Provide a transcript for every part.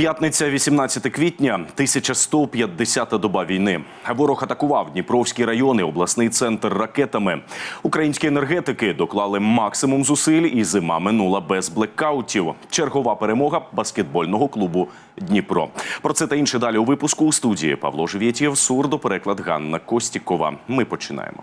П'ятниця, 18 квітня, 1150-та доба війни. Ворог атакував Дніпровські райони, обласний центр ракетами. Українські енергетики доклали максимум зусиль, і зима минула без блекаутів. Чергова перемога баскетбольного клубу Дніпро. Про це та інше далі у випуску у студії Павло Живєтєв, сурдопереклад Ганна Костікова. Ми починаємо.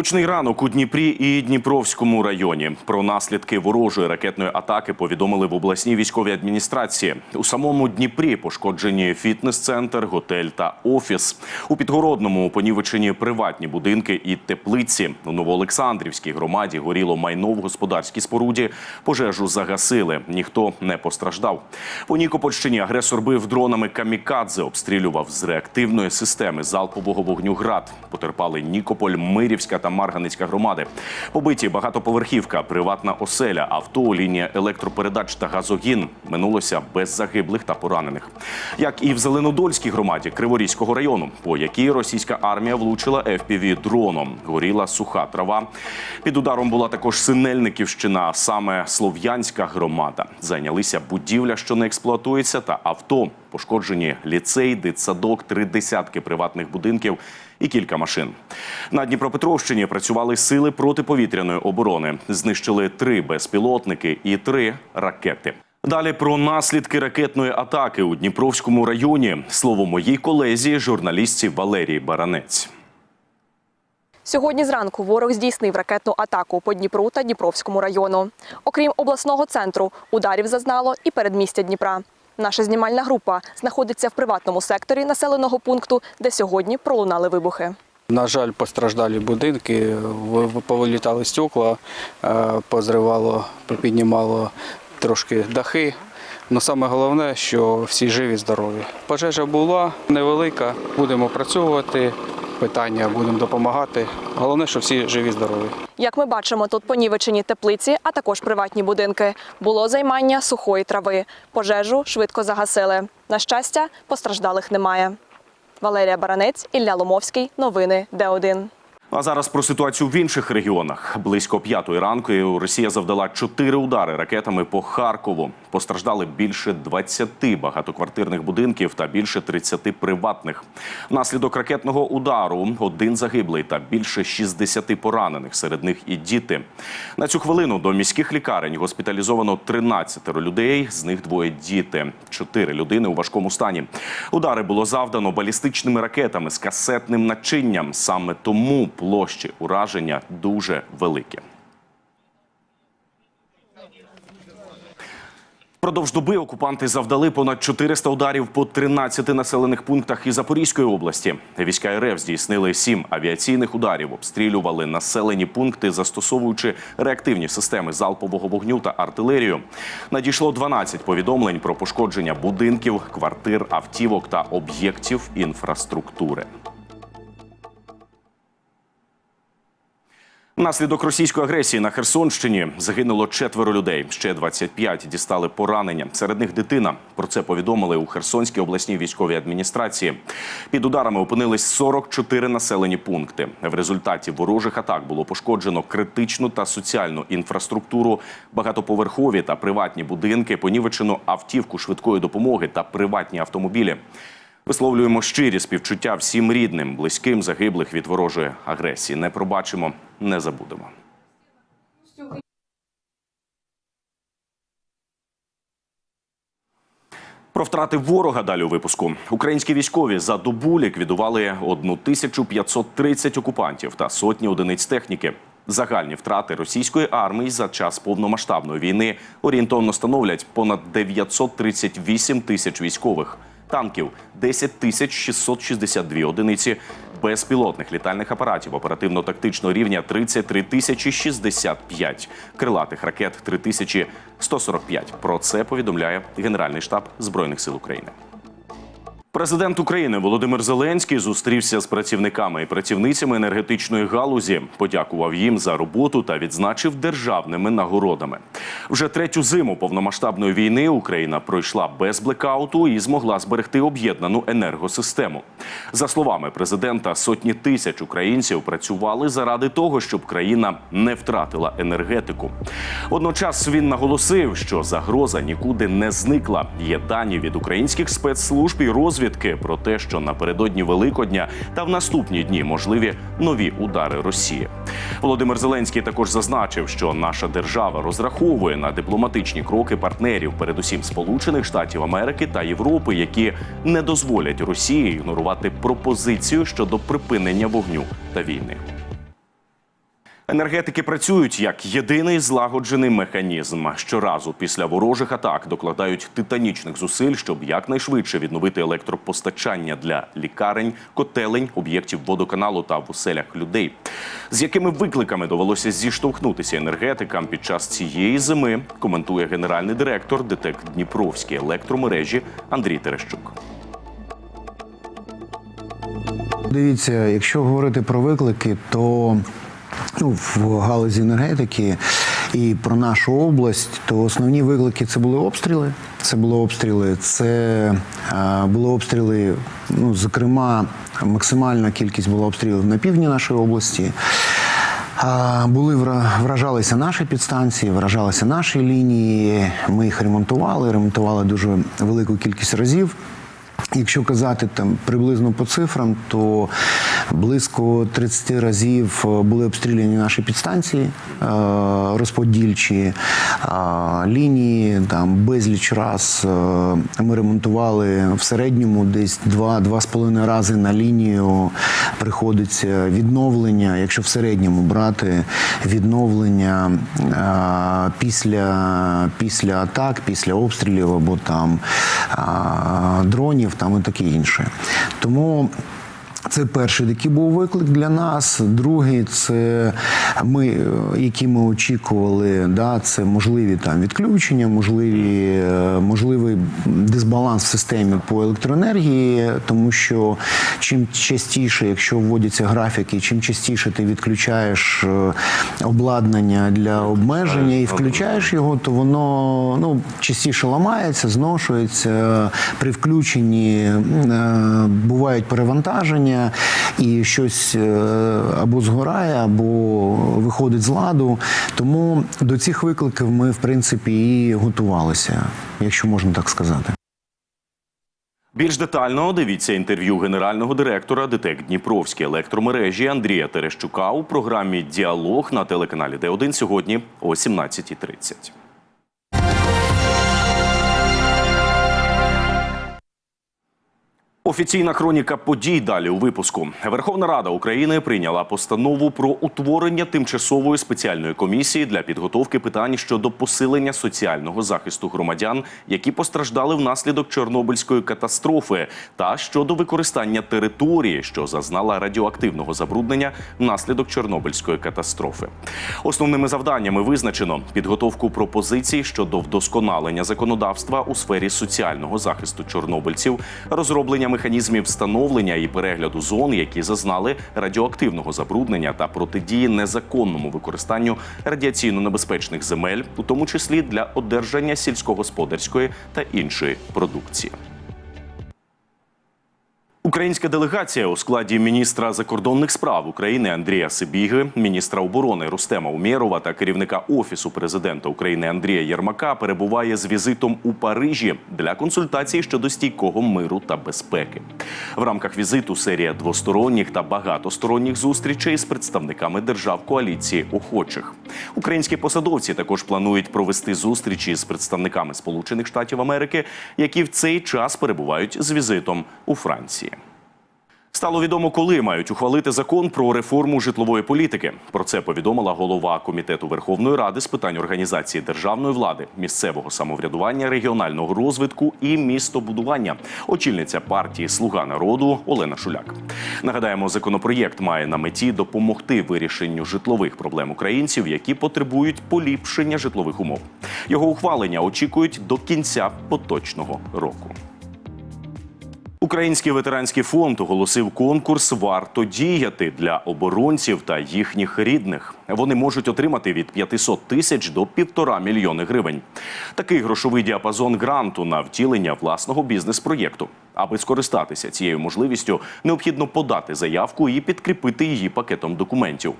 Гучний ранок у Дніпрі і Дніпровському районі. Про наслідки ворожої ракетної атаки повідомили в обласній військовій адміністрації. У самому Дніпрі пошкоджені фітнес-центр, готель та офіс. У Підгородному понівечені приватні будинки і теплиці. У Новоолександрівській громаді горіло майно в господарській споруді. Пожежу загасили. Ніхто не постраждав. По Нікопольщині агресор бив дронами камікадзе, обстрілював з реактивної системи залпового вогню град. Потерпали Нікополь, Мирівська та Марганицька громади. Побиті багатоповерхівка, приватна оселя, авто, лінія електропередач та газогін. Минулося без загиблих та поранених. Як і в Зеленодольській громаді Криворізького району, по якій російська армія влучила fpv дроном. Горіла суха трава. Під ударом була також Синельниківщина, а саме Слов'янська громада. Зайнялися будівля, що не експлуатується, та авто. Пошкоджені ліцей, дитсадок, три десятки приватних будинків і кілька машин. На Дніпропетровщині працювали сили протиповітряної оборони. Знищили три безпілотники і три ракети. Далі про наслідки ракетної атаки у Дніпровському районі. Слово моїй колезі, журналістці Валерії Баранець. Сьогодні зранку ворог здійснив ракетну атаку по Дніпру та Дніпровському району. Окрім обласного центру, ударів зазнало і передмістя Дніпра. Наша знімальна група знаходиться в приватному секторі населеного пункту, де сьогодні пролунали вибухи. На жаль, постраждалі будинки, повилітали стекла, е, позривало, попіднімало трошки дахи. Ну саме головне, що всі живі, здорові. Пожежа була невелика, будемо працювати, питання будемо допомагати. Головне, що всі живі, здорові. Як ми бачимо, тут понівечені теплиці, а також приватні будинки. Було займання сухої трави. Пожежу швидко загасили. На щастя, постраждалих немає. Валерія Баранець, Ілля Ломовський. Новини Д1. А зараз про ситуацію в інших регіонах. Близько п'ятої ранку Росія завдала чотири удари ракетами по Харкову. Постраждали більше 20 багатоквартирних будинків та більше 30 приватних. Внаслідок ракетного удару один загиблий та більше 60 поранених. Серед них і діти. На цю хвилину до міських лікарень госпіталізовано 13 людей. З них двоє діти. Чотири людини у важкому стані. Удари було завдано балістичними ракетами з касетним начинням. Саме тому площі ураження дуже великі. Продовж доби окупанти завдали понад 400 ударів по 13 населених пунктах із Запорізької області. Війська РФ здійснили сім авіаційних ударів, обстрілювали населені пункти, застосовуючи реактивні системи залпового вогню та артилерію. Надійшло 12 повідомлень про пошкодження будинків, квартир, автівок та об'єктів інфраструктури. Внаслідок російської агресії на Херсонщині загинуло четверо людей. Ще 25 дістали поранення. Серед них дитина. Про це повідомили у Херсонській обласній військовій адміністрації. Під ударами опинились 44 населені пункти. В результаті ворожих атак було пошкоджено критичну та соціальну інфраструктуру, багатоповерхові та приватні будинки, понівечено автівку швидкої допомоги та приватні автомобілі. Висловлюємо щирі співчуття всім рідним, близьким загиблих від ворожої агресії. Не пробачимо, не забудемо. Про втрати ворога далі у випуску. Українські військові за добу ліквідували 1530 окупантів та сотні одиниць техніки. Загальні втрати російської армії за час повномасштабної війни орієнтовно становлять понад 938 тисяч військових, танків 10 тисяч 662 одиниці, безпілотних літальних апаратів оперативно-тактичного рівня 33 тисячі 65, крилатих ракет 3145. Про це повідомляє Генеральний штаб Збройних сил України. Президент України Володимир Зеленський зустрівся з працівниками і працівницями енергетичної галузі, подякував їм за роботу та відзначив державними нагородами. Вже третю зиму повномасштабної війни Україна пройшла без блекауту і змогла зберегти об'єднану енергосистему. За словами президента, сотні тисяч українців працювали заради того, щоб країна не втратила енергетику. Водночас він наголосив, що загроза нікуди не зникла. Є дані від українських спецслужб і розвідки про те, що напередодні Великодня та в наступні дні можливі нові удари Росії. Володимир Зеленський також зазначив, що наша держава розраховує на дипломатичні кроки партнерів, передусім Сполучених Штатів Америки та Європи, які не дозволять Росії ігнорувати пропозицію щодо припинення вогню та війни. Енергетики працюють як єдиний злагоджений механізм. Щоразу після ворожих атак докладають титанічних зусиль, щоб якнайшвидше відновити електропостачання для лікарень, котелень, об'єктів водоканалу та в оселях людей. З якими викликами довелося зіштовхнутися енергетикам під час цієї зими, коментує генеральний директор ДТЕК Дніпровські електромережі Андрій Терещук. Дивіться, якщо говорити про виклики, то в галузі енергетики і про нашу область, то основні виклики це були обстріли. Це були обстріли, це були обстріли, ну, зокрема, максимальна кількість була обстрілів на півдні нашої області. Були вражалися наші підстанції, вражалися наші лінії. Ми їх ремонтували, ремонтували дуже велику кількість разів. Якщо казати там приблизно по цифрам, то близько 30 разів е, були обстріляні наші підстанції е, розподільчі е, лінії. Там безліч раз ми ремонтували в середньому десь 2-2,5 рази на лінію приходиться відновлення, якщо в середньому брати відновлення після, після атак, після обстрілів або там дронів там і таке інше. Тому це перший такий був виклик для нас. Другий це ми, е, які ми очікували, да, це можливі там відключення, можливі, е, можливий дисбаланс в системі по електроенергії, тому що чим частіше, якщо вводяться графіки, чим частіше ти відключаєш е, обладнання для обмеження і включаєш його, то воно ну, частіше ламається, зношується. При включенні бувають перевантаження, і щось е, або згорає, або виходить з ладу. Тому до цих викликів ми, в принципі, і готувалися, якщо можна так сказати. Більш детально дивіться інтерв'ю генерального директора ДТЕК Дніпровські електромережі Андрія Терещука у програмі Діалог на телеканалі Д1 сьогодні о 17.30. Офіційна хроніка подій далі у випуску. Верховна Рада України прийняла постанову про утворення тимчасової спеціальної комісії для підготовки питань щодо посилення соціального захисту громадян, які постраждали внаслідок Чорнобильської катастрофи, та щодо використання території, що зазнала радіоактивного забруднення внаслідок Чорнобильської катастрофи. Основними завданнями визначено підготовку пропозицій щодо вдосконалення законодавства у сфері соціального захисту чорнобильців, розроблення механізмів встановлення і перегляду зон, які зазнали радіоактивного забруднення та протидії незаконному використанню радіаційно небезпечних земель, у тому числі для одержання сільськогосподарської та іншої продукції. Українська делегація у складі міністра закордонних справ України Андрія Сибіги, міністра оборони Рустема Умєрова та керівника офісу президента України Андрія Єрмака перебуває з візитом у Парижі для консультацій щодо стійкого миру та безпеки. В рамках візиту серія двосторонніх та багатосторонніх зустрічей з представниками держав коаліції охочих. Українські посадовці також планують провести зустрічі з представниками Сполучених Штатів Америки, які в цей час перебувають з візитом у Франції. Стало відомо, коли мають ухвалити закон про реформу житлової політики. Про це повідомила голова комітету Верховної Ради з питань організації державної влади, місцевого самоврядування, регіонального розвитку і містобудування, очільниця партії Слуга народу Олена Шуляк. Нагадаємо, законопроєкт має на меті допомогти вирішенню житлових проблем українців, які потребують поліпшення житлових умов. Його ухвалення очікують до кінця поточного року. Український ветеранський фонд оголосив конкурс Варто діяти для оборонців та їхніх рідних. Вони можуть отримати від 500 тисяч до півтора мільйони гривень. Такий грошовий діапазон гранту на втілення власного бізнес-проєкту. Аби скористатися цією можливістю, необхідно подати заявку і підкріпити її пакетом документів.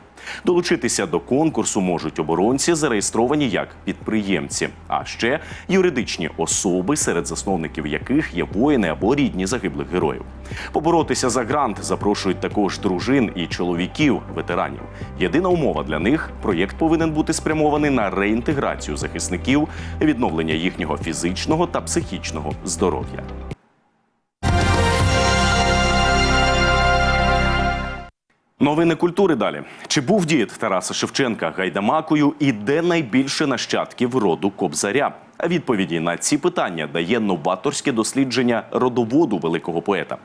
Долучитися до конкурсу можуть оборонці, зареєстровані як підприємці, а ще юридичні особи, серед засновників яких є воїни або рідні загиблих героїв. Поборотися за грант запрошують також дружин і чоловіків ветеранів. Єдина умова для них проєкт повинен бути спрямований на реінтеграцію захисників, відновлення їхнього фізичного та психічного здоров'я. Новини культури далі. Чи був дід Тараса Шевченка гайдамакою і де найбільше нащадків роду Кобзаря? Відповіді на ці питання дає новаторське дослідження родоводу великого поета.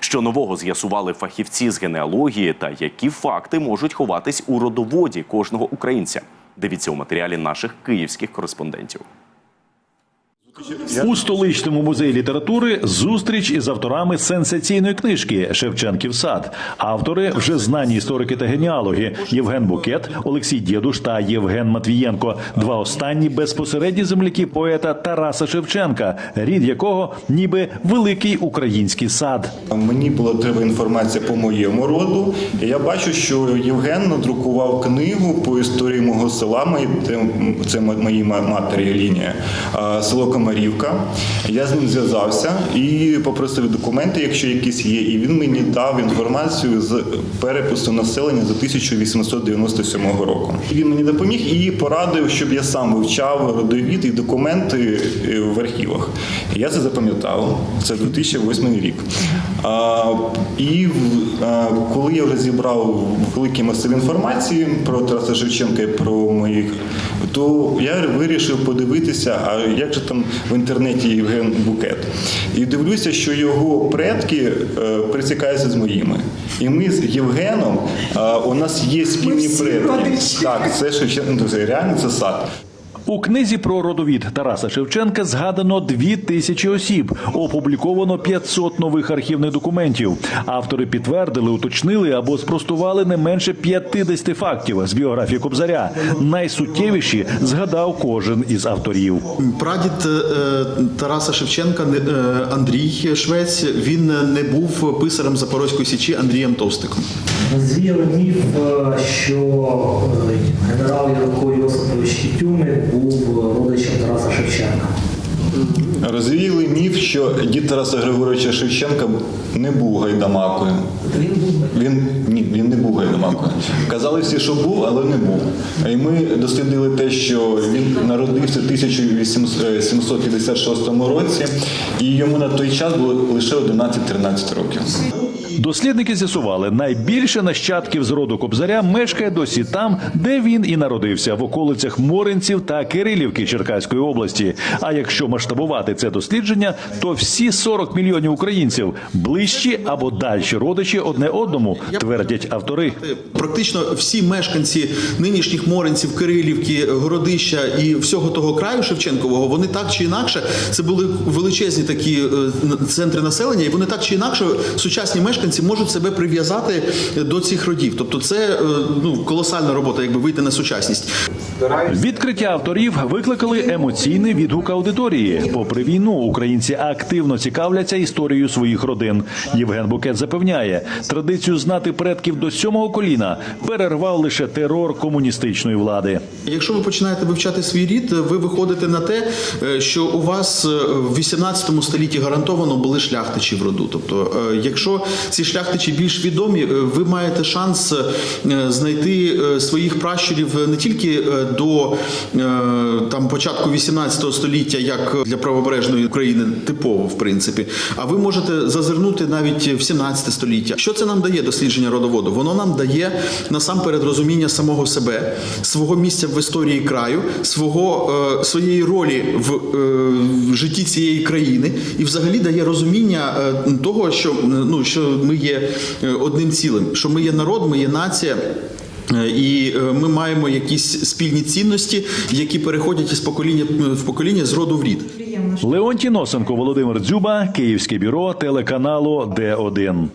Що нового з'ясували фахівці з генеалогії та які факти можуть ховатись у родоводі кожного українця? Дивіться у матеріалі наших київських кореспондентів. У столичному музеї літератури зустріч із авторами сенсаційної книжки Шевченків сад. Автори вже знані історики та генеалоги Євген Букет, Олексій Дєдуш та Євген Матвієнко. Два останні безпосередні земляки поета Тараса Шевченка, рід якого ніби великий український сад. Мені була треба інформація по моєму роду. Я бачу, що Євген надрукував книгу по історії мого села. Це- моїй матері лінія. Село Комарівка. Я з ним зв'язався і попросив документи, якщо якісь є. І він мені дав інформацію з перепису населення за 1897 року. Він мені допоміг і порадив, щоб я сам вивчав родовід і документи е, в архівах. Я це запам'ятав. Це 2008 рік. А, і а, коли я вже зібрав великий масив інформації про Тараса Шевченка і про моїх, то я вирішив подивитися, а як же там в інтернеті Євген Букет. І дивлюся, що його предки е, пересікаються з моїми. І ми з Євгеном, у нас є спільні предки. Так, це ще ну, реально це сад. У книзі про родовід Тараса Шевченка згадано дві тисячі осіб, опубліковано 500 нових архівних документів. Автори підтвердили, уточнили або спростували не менше 50 фактів з біографії Кобзаря. Найсуттєвіші згадав кожен із авторів. Прадід е, Тараса Шевченка не- е, Андрій Швець. Він не був писарем Запорозької січі Андрієм Товстиком. Звіяли міф, е, що генерал Ярко Йосипович Тютюник був родичем Тараса Шевченка. Розвіяли міф, що дід Тараса Григоровича Шевченка не був гайдамакою. Він був Він ні, він не був гайдамакою. Казали всі, що був, але не був. І ми дослідили те, що він народився в 1756 році, і йому на той час було лише 11-13 років. Дослідники з'ясували, найбільше нащадків з роду Кобзаря мешкає досі там, де він і народився, в околицях Моринців та Кирилівки Черкаської області. А якщо масштабувати це дослідження, то всі 40 мільйонів українців ближчі або дальші родичі одне одному, твердять автори. Практично всі мешканці нинішніх Моринців, Кирилівки, Городища і всього того краю Шевченкового, вони так чи інакше, це були величезні такі е, центри населення, і вони так чи інакше сучасні мешканці можуть себе прив'язати до цих родів. Тобто, це е, ну колосальна робота, якби вийти на сучасність. Відкриття авторів викликали емоційний відгук аудиторії. Попри війну, українці активно цікавляться історією своїх родин. Євген Букет запевняє, традицію знати предків до сьомого коліна перервав лише терор комуністичної влади. Якщо ви починаєте вивчати свій рід, ви виходите на те, е, що у вас е, в 18 столітті гарантовано були шляхтичі в роду. Тобто, якщо ці шляхтичі більш відомі, е, ви маєте шанс е, знайти е, своїх пращурів не тільки до там початку 18 століття, як для правобережної України типово, в принципі, а ви можете зазирнути навіть в 17 століття. Що це нам дає дослідження родоводу? Воно нам дає насамперед розуміння самого себе, свого місця в історії краю, свого своєї ролі в, в житті цієї країни, і взагалі дає розуміння того, що ну що ми є е, одним цілим, що ми є народ, ми є нація. Е, і е, ми маємо якісь спільні цінності, які переходять із покоління в покоління з роду в рід. Леонтій Носенко, Володимир Дзюба, Київське бюро телеканалу Д 1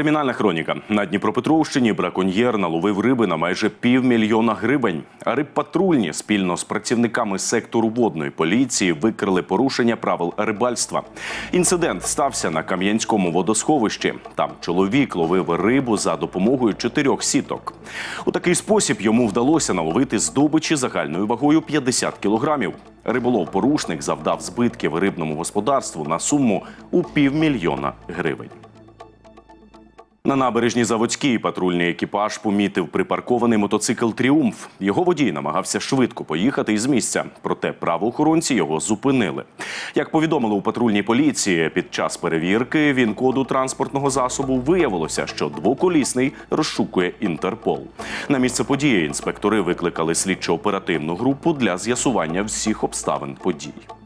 Кримінальна хроніка на Дніпропетровщині браконьєр наловив риби на майже півмільйона гривень. А рибпатрульні спільно з працівниками сектору водної поліції викрили порушення правил рибальства. Інцидент стався на Кам'янському водосховищі. Там чоловік ловив рибу за допомогою чотирьох сіток. У такий спосіб йому вдалося наловити здобичі загальною вагою 50 кілограмів. Риболов-порушник завдав збитків рибному господарству на суму у півмільйона гривень. На набережній Заводській патрульний екіпаж помітив припаркований мотоцикл Тріумф. Його водій намагався швидко поїхати із місця, проте правоохоронці його зупинили. Як повідомили у патрульній поліції, під час перевірки він коду транспортного засобу виявилося, що двоколісний розшукує Інтерпол. На місце події інспектори викликали слідчо-оперативну групу для з'ясування всіх обставин подій.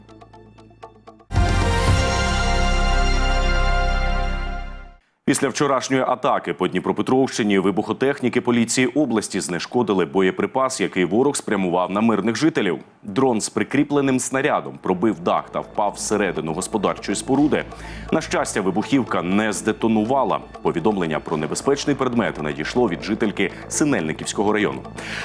Після вчорашньої атаки по Дніпропетровщині вибухотехніки поліції області знешкодили боєприпас, який ворог спрямував на мирних жителів. Дрон з прикріпленим снарядом пробив дах та впав всередину господарчої споруди. На щастя, вибухівка не здетонувала. Повідомлення про небезпечний предмет надійшло від жительки Синельниківського району.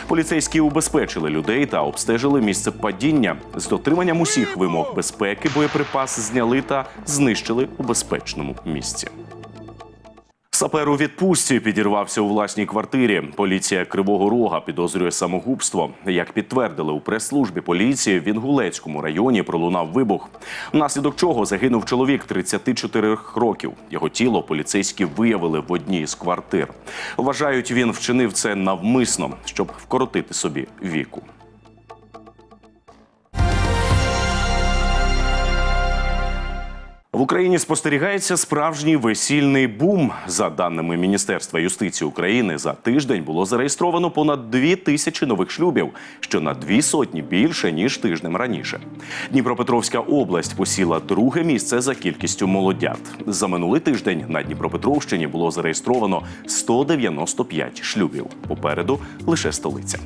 Поліцейські убезпечили людей та обстежили місце падіння. З дотриманням усіх вимог безпеки боєприпас зняли та знищили у безпечному місці. Сапер у відпустці підірвався у власній квартирі. Поліція Кривого Рога підозрює самогубство. Як підтвердили у прес-службі поліції, в Інгулецькому районі пролунав вибух, внаслідок чого загинув чоловік 34 років. Його тіло поліцейські виявили в одній з квартир. Вважають, він вчинив це навмисно, щоб вкоротити собі віку. В Україні спостерігається справжній весільний бум. За даними Міністерства юстиції України, за тиждень було зареєстровано понад дві тисячі нових шлюбів, що на дві сотні більше ніж тижнем раніше. Дніпропетровська область посіла друге місце за кількістю молодят. За минулий тиждень на Дніпропетровщині було зареєстровано 195 шлюбів. Попереду лише столиця.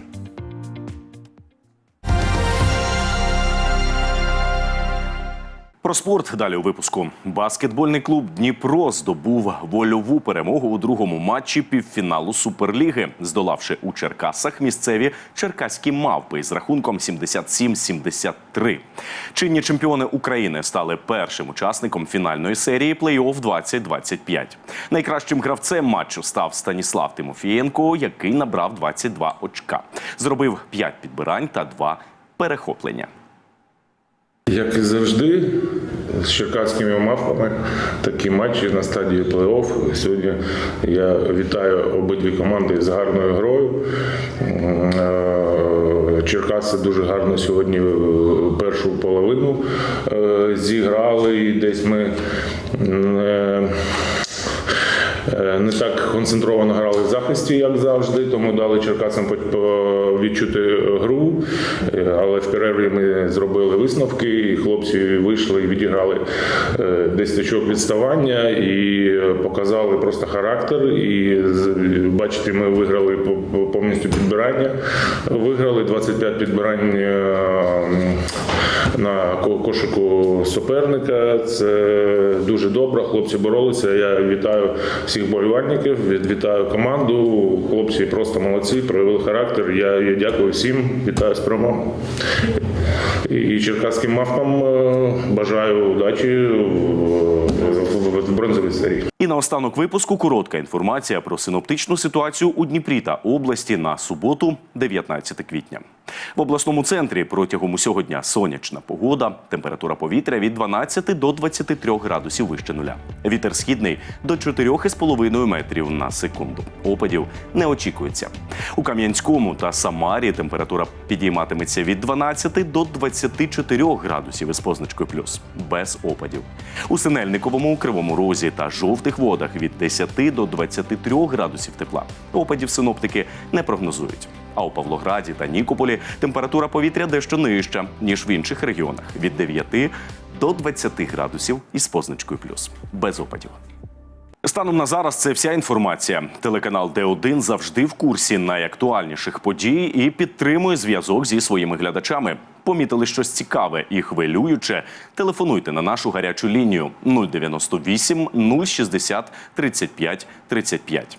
Про спорт далі у випуску. Баскетбольний клуб Дніпро здобув вольову перемогу у другому матчі півфіналу Суперліги, здолавши у Черкасах місцеві черкаські мавпи з рахунком 77-73. Чинні чемпіони України стали першим учасником фінальної серії плей-офф 2025. Найкращим гравцем матчу став Станіслав Тимофієнко, який набрав 22 очка. Зробив 5 підбирань та 2 перехоплення. Як і завжди, з черкаськими мавпами такі матчі на стадії плей-офф. Сьогодні я вітаю обидві команди з гарною грою. Е, Черкаси дуже гарно сьогодні першу половину е, зіграли. І десь ми Е, не так концентровано грали в захисті, як завжди, тому дали Черкасам відчути гру. Е, Але в перерві ми зробили висновки, і хлопці вийшли і відіграли е, десь очок відставання і е, показали просто характер. І бачите, ми виграли по- повністю підбирання. Виграли 25 підбирань е, на кошику суперника. Це дуже добре. Хлопці боролися. Я вітаю всіх болівальників, вітаю команду. Хлопці просто молодці, проявили характер. Я, дякую всім, вітаю з перемогою. І, черкаським мавпам е, бажаю удачі в бронзовій серії. І наостанок випуску коротка інформація про синоптичну ситуацію у Дніпрі та області на суботу, 19 квітня. В обласному центрі протягом усього дня сонячна погода, температура повітря від 12 до 23 градусів вище нуля. Вітер східний до 4,5 метрів на секунду. Опадів не очікується. У Кам'янському та Самарі температура підійматиметься від 12 до 24 градусів із позначкою плюс без опадів. У Синельниковому, Кривому Розі та жовтих водах від 10 до 23 градусів тепла. Опадів синоптики не прогнозують. А у Павлограді та Нікополі температура повітря дещо нижча, ніж в інших регіонах від 9 до 20 градусів із позначкою плюс без опадів. Станом на зараз це вся інформація. Телеканал Д1 завжди в курсі найактуальніших подій і підтримує зв'язок зі своїми глядачами. Помітили щось цікаве і хвилююче. Телефонуйте на нашу гарячу лінію 098 060 35 35.